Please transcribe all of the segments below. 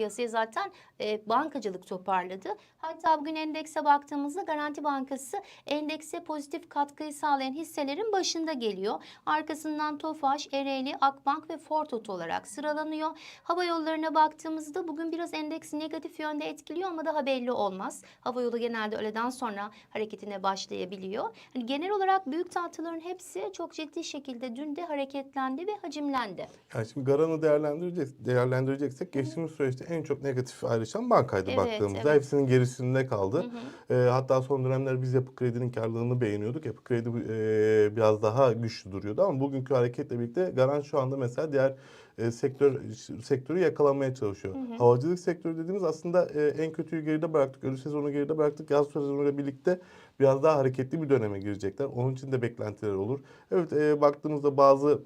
Piyasaya zaten e, bankacılık toparladı. Hatta bugün endekse baktığımızda Garanti Bankası endekse pozitif katkıyı sağlayan hisselerin başında geliyor. Arkasından Tofaş, Ereğli, Akbank ve Ford Oto olarak sıralanıyor. Hava yollarına baktığımızda bugün biraz endeksi negatif yönde etkiliyor ama daha belli olmaz. Hava yolu genelde öğleden sonra hareketine başlayabiliyor. Hani genel olarak büyük tahtaların hepsi çok ciddi şekilde dün de hareketlendi ve hacimlendi. Yani şimdi Garan'ı değerlendirecek, değerlendireceksek geçtiğimiz süreçte en çok negatif ayrışan bankaydı Evet, baktığımızda. evet. Hepsinin gerisinde kaldı. Hı hı. Ee, hatta son dönemler biz Yapı Kredi'nin karlılığını beğeniyorduk. Yapı Kredi e, biraz daha güçlü duruyordu ama bugünkü hareketle birlikte Garan şu anda mesela diğer e, sektör sektörü yakalamaya çalışıyor. Havacılık sektörü dediğimiz aslında e, en kötüyü geride bıraktık. Ölü sezonu geride bıraktık. Yaz sezonuyla birlikte biraz daha hareketli bir döneme girecekler. Onun için de beklentiler olur. Evet e, baktığımızda bazı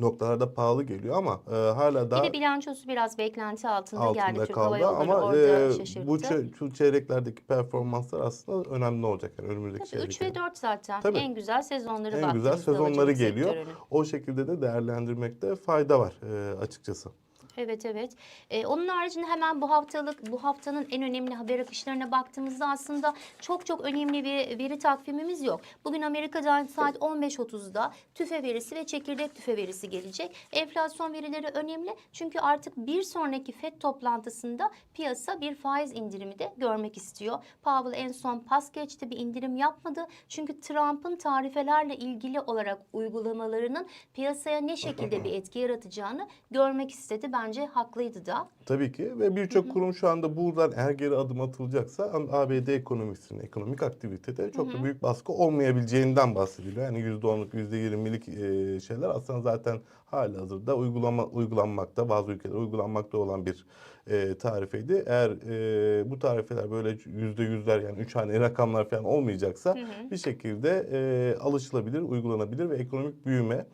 noktalarda pahalı geliyor ama e, hala daha Bir de bilançosu biraz beklenti altında, geldi. altında Türk Hava kaldı Yolları ama e, bu şu çeyreklerdeki performanslar aslında önemli olacak yani önümüzdeki Tabii 3 çeyreklerde. ve 4 zaten. Tabii. En güzel sezonları En güzel sezonları geliyor. sektörünün. O şekilde de değerlendirmekte fayda var e, açıkçası. Evet evet. Ee, onun haricinde hemen bu haftalık bu haftanın en önemli haber akışlarına baktığımızda aslında çok çok önemli bir veri takvimimiz yok. Bugün Amerika'dan saat 15.30'da tüfe verisi ve çekirdek tüfe verisi gelecek. Enflasyon verileri önemli çünkü artık bir sonraki FED toplantısında piyasa bir faiz indirimi de görmek istiyor. Powell en son pas geçti bir indirim yapmadı. Çünkü Trump'ın tarifelerle ilgili olarak uygulamalarının piyasaya ne şekilde bir etki yaratacağını görmek istedi. Bence haklıydı da. Tabii ki ve birçok kurum şu anda buradan eğer geri adım atılacaksa ABD ekonomisinin ekonomik aktivitede çok da büyük baskı olmayabileceğinden bahsediliyor. Yani %10'luk %20'lik e, şeyler aslında zaten hali hazırda uygulama, uygulanmakta bazı ülkelerde uygulanmakta olan bir e, tarifeydi. Eğer e, bu tarifeler böyle yüzde yüzler yani üç haneli rakamlar falan olmayacaksa bir şekilde e, alışılabilir, uygulanabilir ve ekonomik büyüme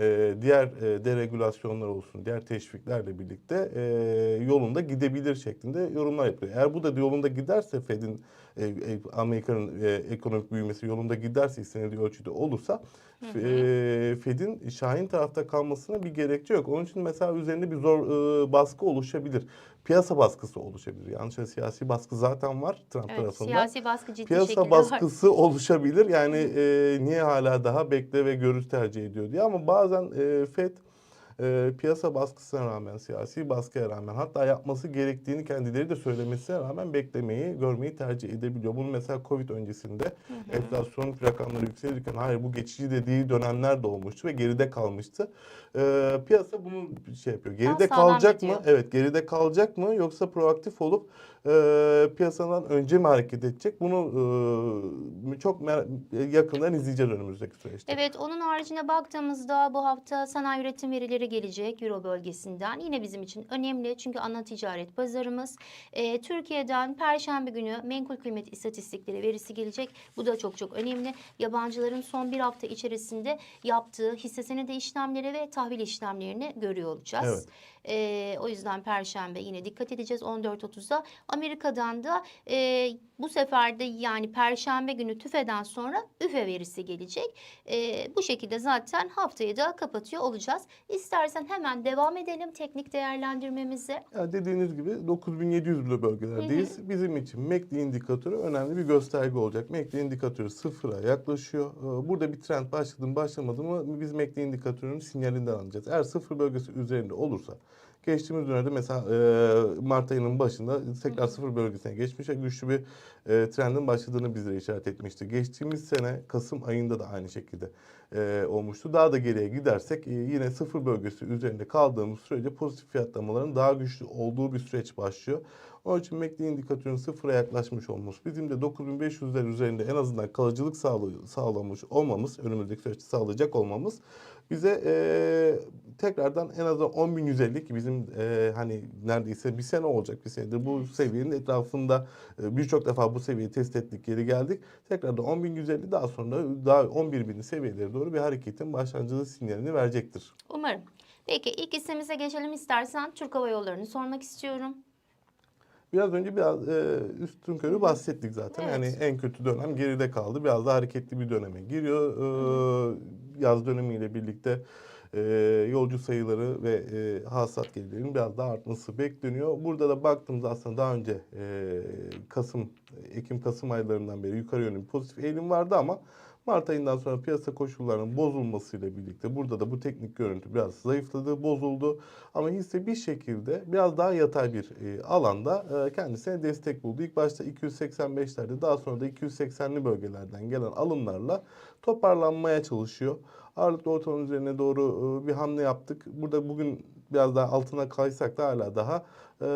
e, diğer e, deregülasyonlar olsun, diğer teşviklerle birlikte e, yolunda gidebilir şeklinde yorumlar yapıyor. Eğer bu da yolunda giderse Fed'in e, e, Amerika'nın e, ekonomik büyümesi yolunda giderse istenildiği ölçüde olursa e, Fed'in Şahin tarafta kalmasına bir gerekçe yok. Onun için mesela üzerinde bir zor e, baskı oluşabilir. Piyasa baskısı oluşabilir. Yanlış siyasi baskı zaten var Trump Evet, tarafından siyasi baskı ciddi piyasa şekilde var. baskısı oluşabilir. Yani e, niye hala daha bekle ve görüş tercih ediyor diye. Ama bazen e, FED e, piyasa baskısına rağmen, siyasi baskıya rağmen hatta yapması gerektiğini kendileri de söylemesine rağmen beklemeyi, görmeyi tercih edebiliyor. Bunu mesela Covid öncesinde enflasyon rakamları yükselirken hayır bu geçici dediği dönemler de olmuştu ve geride kalmıştı. E, piyasa bunu şey yapıyor. Geride sağlam kalacak mı? Evet geride kalacak mı yoksa proaktif olup e, piyasadan önce mi hareket edecek? Bunu e, çok yakından izleyeceğiz önümüzdeki süreçte. Evet, onun haricinde baktığımızda bu hafta sanayi üretim verileri gelecek Euro bölgesinden. Yine bizim için önemli çünkü ana ticaret pazarımız. Ee, Türkiye'den Perşembe günü menkul kıymet istatistikleri verisi gelecek. Bu da çok çok önemli. Yabancıların son bir hafta içerisinde yaptığı hisse senedi işlemleri ve tahvil işlemlerini görüyor olacağız. Evet. Ee, o yüzden Perşembe yine dikkat edeceğiz 14.30'da. Amerika'dan da e, bu sefer de yani Perşembe günü TÜFE'den sonra ÜFE verisi gelecek. Ee, bu şekilde zaten haftayı da kapatıyor olacağız. İstersen hemen devam edelim teknik değerlendirmemize. Ya dediğiniz gibi 9700 bile bölgelerdeyiz. Bizim için MACD indikatörü önemli bir gösterge olacak. MACD indikatörü sıfıra yaklaşıyor. Ee, Burada bir trend başladı mı başlamadı mı biz MACD indikatörünün sinyalinden alacağız. Eğer sıfır bölgesi üzerinde olursa Geçtiğimiz dönemde mesela e, Mart ayının başında tekrar sıfır bölgesine geçmiş ve güçlü bir e, trendin başladığını bizlere işaret etmişti. Geçtiğimiz sene Kasım ayında da aynı şekilde e, olmuştu. Daha da geriye gidersek e, yine sıfır bölgesi üzerinde kaldığımız sürece pozitif fiyatlamaların daha güçlü olduğu bir süreç başlıyor. Onun için MACD indikatörünün sıfıra yaklaşmış olması, bizim de 9500'ler üzerinde en azından kalıcılık sağlamış olmamız, önümüzdeki süreçte sağlayacak olmamız bize e, tekrardan en azından 10.150 ki bizim e, hani neredeyse bir sene olacak bir senedir bu seviyenin etrafında e, birçok defa bu seviyeyi test ettik geri geldik. Tekrardan 10.150 daha sonra daha 11.000 seviyelere doğru bir hareketin başlangıcı sinyalini verecektir. Umarım. Peki ilk hissemize geçelim istersen Türk Hava Yolları'nı sormak istiyorum. Biraz önce biraz e, üstün körü bahsettik zaten. Evet. Yani en kötü dönem geride kaldı. Biraz daha hareketli bir döneme giriyor. E, yaz dönemiyle birlikte e, yolcu sayıları ve e, hasat gelirlerinin biraz daha artması bekleniyor. Burada da baktığımız aslında daha önce e, Kasım, Ekim-Kasım aylarından beri yukarı yönlü pozitif eğilim vardı ama Mart ayından sonra piyasa koşullarının bozulmasıyla birlikte burada da bu teknik görüntü biraz zayıfladı, bozuldu. Ama hisse bir şekilde biraz daha yatay bir e, alanda e, kendisine destek buldu. İlk başta 285'lerde daha sonra da 280'li bölgelerden gelen alımlarla toparlanmaya çalışıyor. Ağırlıklı ortalama üzerine doğru e, bir hamle yaptık. Burada bugün biraz daha altına kaysak da hala daha e,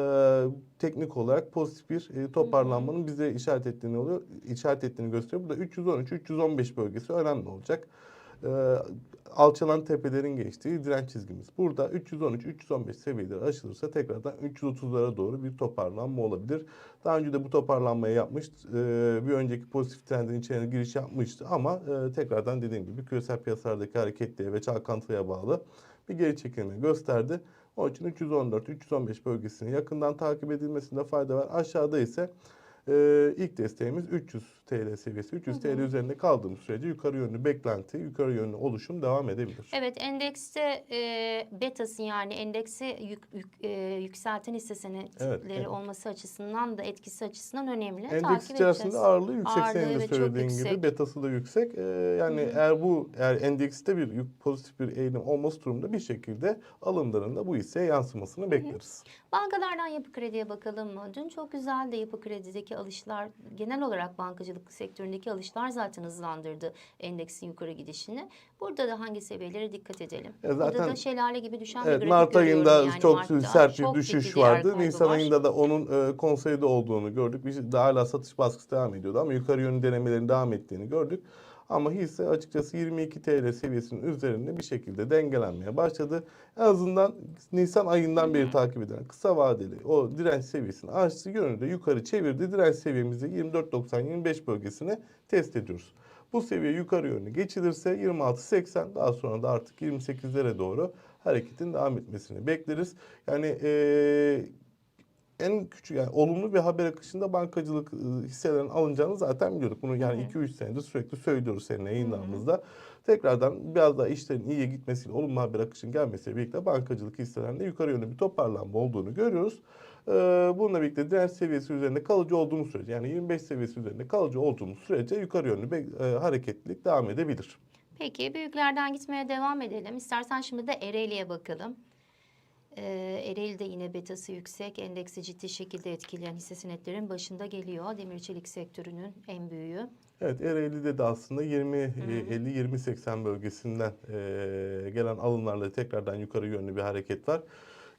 teknik olarak pozitif bir e, toparlanmanın bize işaret ettiğini oluyor, işaret ettiğini gösteriyor. Burada 313-315 bölgesi önemli olacak. E, alçalan tepelerin geçtiği direnç çizgimiz. Burada 313-315 seviyeleri aşılırsa tekrardan 330'lara doğru bir toparlanma olabilir. Daha önce de bu toparlanmayı yapmıştı. E, bir önceki pozitif trendin içine giriş yapmıştı ama e, tekrardan dediğim gibi küresel piyasalardaki hareketliğe ve çalkantıya bağlı bir geri çekilme gösterdi. Onun için 314-315 bölgesini yakından takip edilmesinde fayda var. Aşağıda ise e, ilk desteğimiz 300 TL seviyesi. 300 TL üzerinde kaldığımız sürece yukarı yönlü beklenti, yukarı yönlü oluşum devam edebilir. Evet endekste e, betası yani endeksi yük, yük- e, yükselten hisse senetleri evet. olması açısından da etkisi açısından önemli. Endeks Takip içerisinde edeceğiz. ağırlığı yüksek Ağırlığı, senin de evet, söylediğin yüksek. gibi betası da yüksek. Ee, yani Hı hı. eğer bu eğer endekste bir yük- pozitif bir eğilim olması durumunda bir şekilde alımların da bu hisseye yansımasını bekleriz. Bankalardan yapı krediye bakalım mı? Dün çok güzeldi yapı kredideki alışlar. Genel olarak bankacılık sektöründeki alışlar zaten hızlandırdı endeksin yukarı gidişini. Burada da hangi seviyelere dikkat edelim? E, Burada zaten- da şelale gibi düşen bir Evet grafik Mart ayında yani çok Mart'ta. sert bir Çok düşüş vardı. Nisan var. ayında da onun e, konsolide olduğunu gördük. Bir, daha hala satış baskısı devam ediyordu ama yukarı yönlü denemelerin devam ettiğini gördük. Ama hisse açıkçası 22 TL seviyesinin üzerinde bir şekilde dengelenmeye başladı. En azından Nisan ayından beri takip edilen kısa vadeli o direnç seviyesini aştı. Yönünü de yukarı çevirdi. Direnç seviyemizi 24.90-25 bölgesine test ediyoruz. Bu seviye yukarı yönlü geçilirse 26.80 daha sonra da artık 28'lere doğru hareketin devam etmesini bekleriz. Yani eee, en küçük yani olumlu bir haber akışında bankacılık e, hisselerinin alınacağını zaten biliyorduk. Bunu yani 2-3 senedir sürekli söylüyoruz seninle yayınlarımızda. Tekrardan biraz daha işlerin iyiye gitmesiyle olumlu haber akışın gelmesiyle birlikte bankacılık hisselerinde yukarı yönlü bir toparlanma olduğunu görüyoruz. Ee, bununla birlikte direnç seviyesi üzerinde kalıcı olduğumuz sürece yani 25 seviyesi üzerinde kalıcı olduğumuz sürece yukarı yönlü bir e, hareketlilik devam edebilir. Peki büyüklerden gitmeye devam edelim. İstersen şimdi de Ereğli'ye bakalım. Ee, Ereğli de yine betası yüksek, endeksi ciddi şekilde etkileyen hisse senetlerin başında geliyor. Demir çelik sektörünün en büyüğü. Evet Ereğli'de de aslında 20 e, 50 20 80 bölgesinden e, gelen alımlarla tekrardan yukarı yönlü bir hareket var.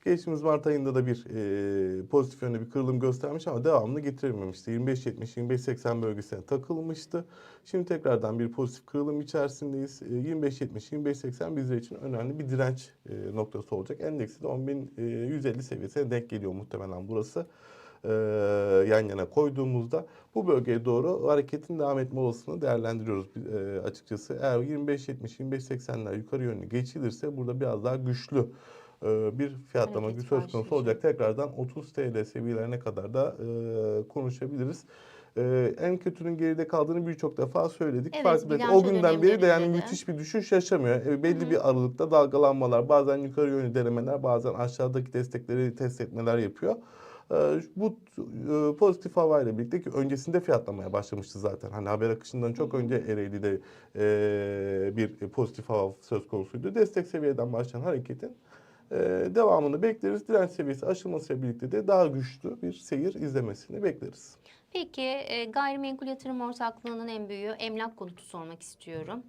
Geçtiğimiz Mart ayında da bir e, pozitif yönde bir kırılım göstermiş ama devamını getirememişti. 25-70, 25-80 bölgesine takılmıştı. Şimdi tekrardan bir pozitif kırılım içerisindeyiz. E, 25-70, 25-80 bizler için önemli bir direnç e, noktası olacak. Endeksi de 10.150 seviyesine denk geliyor muhtemelen burası e, yan yana koyduğumuzda bu bölgeye doğru hareketin devam etme olasılığını değerlendiriyoruz e, açıkçası. Eğer 25-70-25-80'ler yukarı yönlü geçilirse burada biraz daha güçlü bir fiyatlama Hareket söz konusu başlayacak. olacak. Tekrardan 30 TL seviyelerine kadar da e, konuşabiliriz. E, en kötünün geride kaldığını birçok defa söyledik. Evet, Fark bilanço o günden beri de yani dönemlerinde de. müthiş bir düşüş yaşamıyor. E, belli bir aralıkta dalgalanmalar, bazen yukarı yönlü denemeler, bazen aşağıdaki destekleri test etmeler yapıyor. E, bu e, pozitif havayla birlikte ki öncesinde fiyatlamaya başlamıştı zaten. Hani haber akışından çok önce Ereğli'de e, bir pozitif hava söz konusuydu. Destek seviyeden başlayan hareketin e, devamını bekleriz. Direnç seviyesi aşılmasıyla birlikte de daha güçlü bir seyir izlemesini bekleriz. Peki e, gayrimenkul yatırım ortaklığının en büyüğü emlak konutu sormak istiyorum.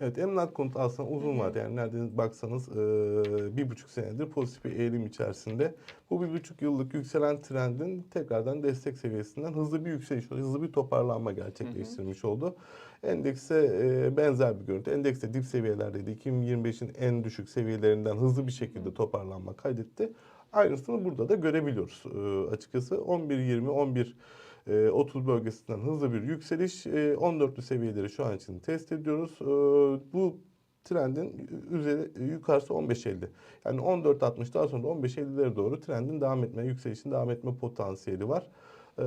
Evet emlak konutu aslında uzun var. Yani nereden baksanız e, bir buçuk senedir pozitif bir eğilim içerisinde. Bu bir buçuk yıllık yükselen trendin tekrardan destek seviyesinden hızlı bir yükseliş, hızlı bir toparlanma gerçekleştirmiş oldu. Endekse e, benzer bir görüntü. Endekste dip seviyelerdeydi. 2025'in en düşük seviyelerinden hızlı bir şekilde toparlanma kaydetti. Aynısını burada da görebiliyoruz e, açıkçası. 11-20, 11 e, 30 bölgesinden hızlı bir yükseliş. E, 14'lü seviyeleri şu an için test ediyoruz. E, bu trendin üzeri yukarısı 15.50. Yani 14.60 daha sonra da 15.50'lere doğru trendin devam etme, yükselişin devam etme potansiyeli var. E,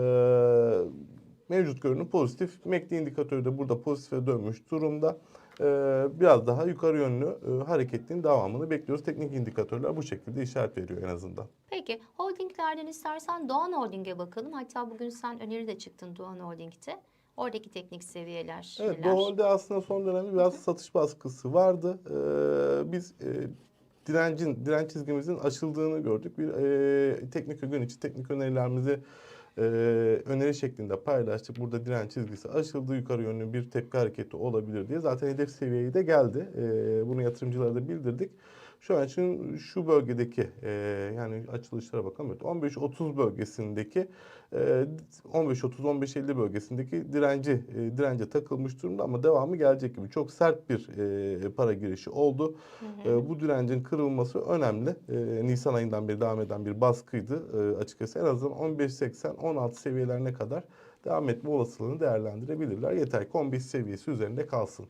mevcut görünüm pozitif. MACD indikatörü de burada pozitife dönmüş durumda. E, biraz daha yukarı yönlü e, hareketin devamını bekliyoruz. Teknik indikatörler bu şekilde işaret veriyor en azından. Peki holdinglerden istersen Doğan Holding'e bakalım. Hatta bugün sen öneri de çıktın Doğan Holding'te. Oradaki teknik seviyeler Evet, neler? Doğu'da aslında son dönemde biraz satış baskısı vardı. Ee, biz e, direncin, direnç çizgimizin aşıldığını gördük. Bir e, teknik gün içi teknik önerilerimizi e, öneri şeklinde paylaştık. Burada direnç çizgisi aşıldı, yukarı yönlü bir tepki hareketi olabilir diye. Zaten hedef seviyeye de geldi. E, bunu yatırımcılara da bildirdik. Şu an için şu bölgedeki e, yani açılışlara. Evet, 15-30 bölgesindeki e, 15-30-15-50 bölgesindeki direnci e, dirence takılmış durumda ama devamı gelecek gibi. Çok sert bir e, para girişi oldu. E, bu direncin kırılması önemli. E, Nisan ayından beri devam eden bir baskıydı e, açıkçası. En azından 15-80-16 seviyelerine kadar devam etme olasılığını değerlendirebilirler. Yeter ki 15 seviyesi üzerinde kalsın.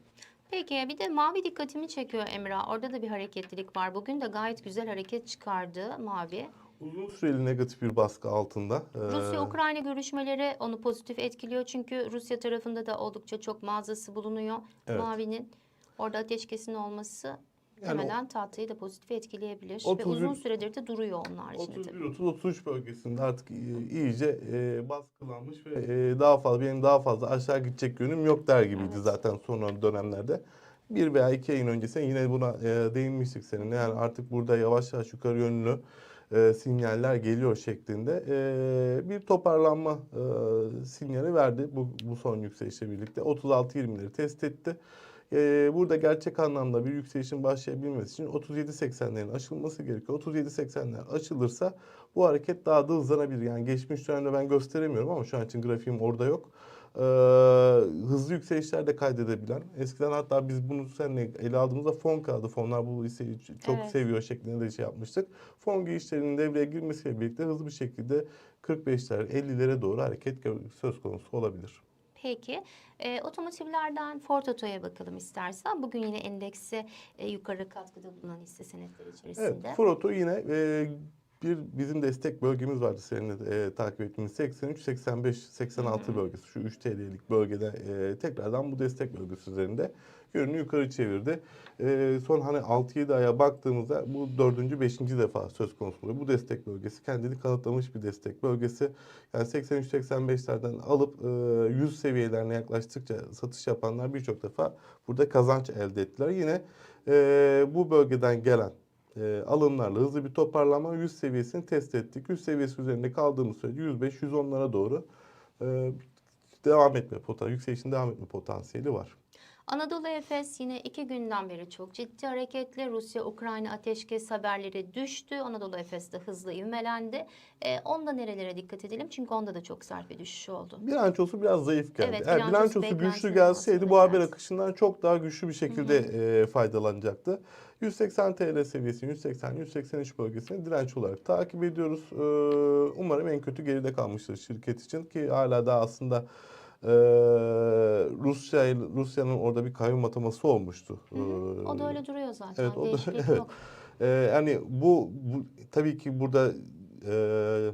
Peki bir de mavi dikkatimi çekiyor Emrah. Orada da bir hareketlilik var. Bugün de gayet güzel hareket çıkardı mavi. Uzun süreli negatif bir baskı altında. E, Rusya-Ukrayna görüşmeleri onu pozitif etkiliyor. Çünkü Rusya tarafında da oldukça çok mağazası bulunuyor Evet. mavinin. Orada ateşkesin olması Yani muhtemelen tahtayı da pozitif etkileyebilir. Ve 31 uzun süredir de duruyor haricinde tabii. 31-30-33 bölgesinde artık iyice e, baskılanmış ve e, daha fazla benim daha fazla aşağı gidecek yönüm yok der gibiydi Evet. zaten son dönemlerde. Bir veya iki ayın öncesinde yine buna e, değinmiştik seninle. Yani artık burada yavaş yavaş yukarı yönlü e, sinyaller geliyor şeklinde e, bir toparlanma e, sinyali verdi bu, bu son yükselişle birlikte. 36-20'leri test etti. E, burada gerçek anlamda bir yükselişin başlayabilmesi için 37-80'lerin aşılması gerekiyor. 37-80'ler aşılırsa bu hareket daha da hızlanabilir. Yani geçmiş dönemde ben gösteremiyorum ama şu an için grafiğim orada yok. Ee, hızlı yükselişler de kaydedebilen. Eskiden hatta biz bunu seninle ele aldığımızda fon kağıdı. Fonlar bu listeyi çok Evet. seviyor şeklinde de şey yapmıştık. Fon girişlerinin devreye girmesiyle birlikte hızlı bir şekilde 45'ler 50'lere doğru hareket söz konusu olabilir. Peki. E, otomotivlerden Ford Oto'ya bakalım istersen. Bugün yine endekse e, yukarı katkıda bulunan hisse senetleri içerisinde. Evet, Froto yine e, bir bizim destek bölgemiz vardı seninle de, e, takip ettiğimiz 83, 85, 86 bölgesi. Şu 3 TL'lik bölgede e, tekrardan bu destek bölgesi üzerinde yönünü yukarı çevirdi. E, son hani 6-7 aya baktığımızda bu dördüncü, beşinci defa söz konusu oluyor. Bu destek bölgesi kendini kanıtlamış bir destek bölgesi. Yani 83-85'lerden alıp e, 100 seviyelerine yaklaştıkça satış yapanlar birçok defa burada kazanç elde ettiler. Yine e, bu bölgeden gelen e, alımlarla hızlı bir toparlama 100 seviyesini test ettik. 100 seviyesi üzerinde kaldığımız sürece 105-110'lara doğru e, devam etme potansiyeli, yükselişin devam etme potansiyeli var. Anadolu Efes yine iki günden beri çok ciddi hareketli. Rusya-Ukrayna ateşkes haberleri düştü. Anadolu Efes de hızlı ivmelendi. E, onda nerelere dikkat edelim? Çünkü onda da çok sert bir düşüş oldu. Bilançosu biraz zayıf geldi. Evet, Eğer bilançosu bilançosu güçlü gelseydi bu haber akışından çok daha güçlü bir şekilde e, faydalanacaktı. 180 TL seviyesini 180-183 bölgesini direnç olarak takip ediyoruz. E, umarım en kötü geride kalmıştır şirket için ki hala daha aslında e, Rusya Rusya'nın orada bir kayyum ataması olmuştu. Hı hı. O da öyle duruyor zaten. Evet, o da- evet. yok. Ee, yani bu, bu tabii ki burada e,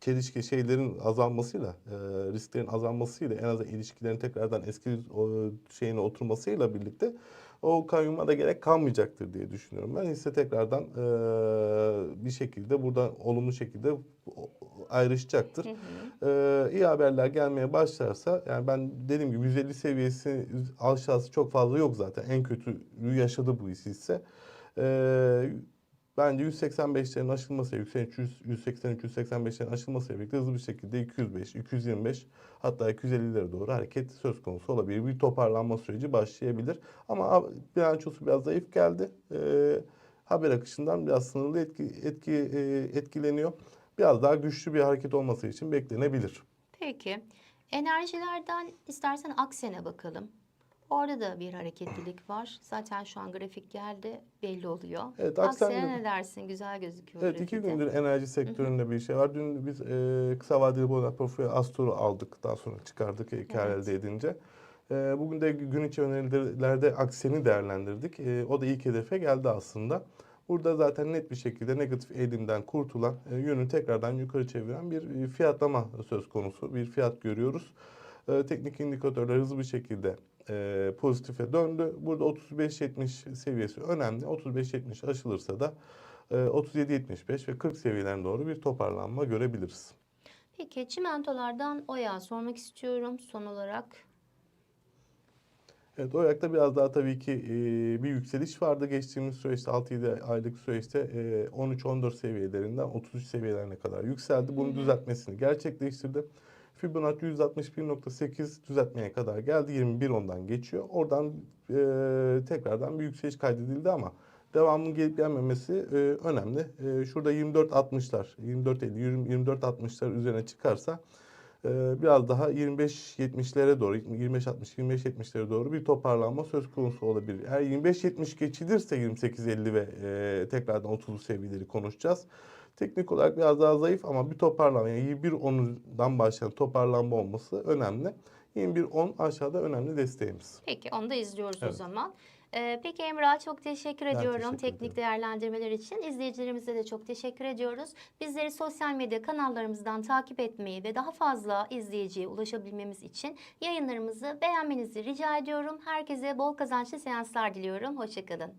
çelişki şeylerin azalmasıyla, e, risklerin azalmasıyla en azından ilişkilerin tekrardan eski o, şeyine oturmasıyla birlikte o kayyuma da gerek kalmayacaktır diye düşünüyorum. Ben ise tekrardan e, bir şekilde buradan olumlu şekilde ayrışacaktır. Hı hı. Ee, iyi haberler gelmeye başlarsa yani ben dediğim gibi 150 seviyesi aşağısı çok fazla yok zaten. En kötü yaşadı bu hisse. Ee, bence 185'lerin aşılması, 183, 183, 185'lerin aşılmasıyla birlikte hızlı bir şekilde 205, 225 hatta 250'lere doğru hareket söz konusu olabilir. Bir toparlanma süreci başlayabilir. Ama bilançosu biraz zayıf geldi. Ee, haber akışından biraz sınırlı etki, etki e, etkileniyor. Biraz daha güçlü bir hareket olması için beklenebilir. Peki. Enerjilerden istersen Aksen'e bakalım. Orada da bir hareketlilik var. Zaten şu an grafik geldi belli oluyor. Evet, Aksen'de- ne dersin? Güzel gözüküyor Evet iki grafikte. gündür enerji sektöründe bir şey var. Dün biz e, kısa vadeli bono portföy Astor'u aldık. Daha sonra çıkardık e, kar Evet. elde edince. E, bugün de gün içi önerilerde Aksen'i değerlendirdik. E, o da ilk hedefe geldi aslında. Burada zaten net bir şekilde negatif eğilimden kurtulan, e, yönü tekrardan yukarı çeviren bir e, fiyatlama söz konusu. Bir fiyat görüyoruz. E, teknik indikatörler hızlı bir şekilde e, pozitife döndü. Burada 35-70 seviyesi önemli. 35-70 aşılırsa da e, 37-75 ve 40 seviyelerine doğru bir toparlanma görebiliriz. Peki çimentolardan Oya sormak istiyorum son olarak. Evet, o ayakta biraz daha tabii ki e, bir yükseliş vardı geçtiğimiz süreçte 6-7 aylık süreçte e, 13-14 seviyelerinden 33 seviyelerine kadar yükseldi. Bunu düzeltmesini gerçekleştirdi. Fibonacci 161.8 düzeltmeye kadar geldi. 21 ondan geçiyor. Oradan e, tekrardan bir yükseliş kaydedildi ama devamının gelip gelmemesi e, önemli. E, şurada 24.60'lar, 24.50, 24.60'lar üzerine çıkarsa ee, biraz daha 25-70'lere doğru, 25-60-25-70'lere doğru bir toparlanma söz konusu olabilir. Eğer 25-70 geçilirse 28-50 ve e, tekrardan 30 seviyeleri konuşacağız. Teknik olarak biraz daha zayıf ama bir toparlanma, yani 21-10'dan başlayan toparlanma olması önemli. 21-10 aşağıda önemli desteğimiz. Peki onu da izliyoruz o Evet. zaman. Ee, peki Emrah çok teşekkür Ben ediyorum teşekkür teknik ederim. değerlendirmeler için. İzleyicilerimize de çok teşekkür ediyoruz. Bizleri sosyal medya kanallarımızdan takip etmeyi ve daha fazla izleyiciye ulaşabilmemiz için yayınlarımızı beğenmenizi rica ediyorum. Herkese bol kazançlı seanslar diliyorum. Hoşçakalın.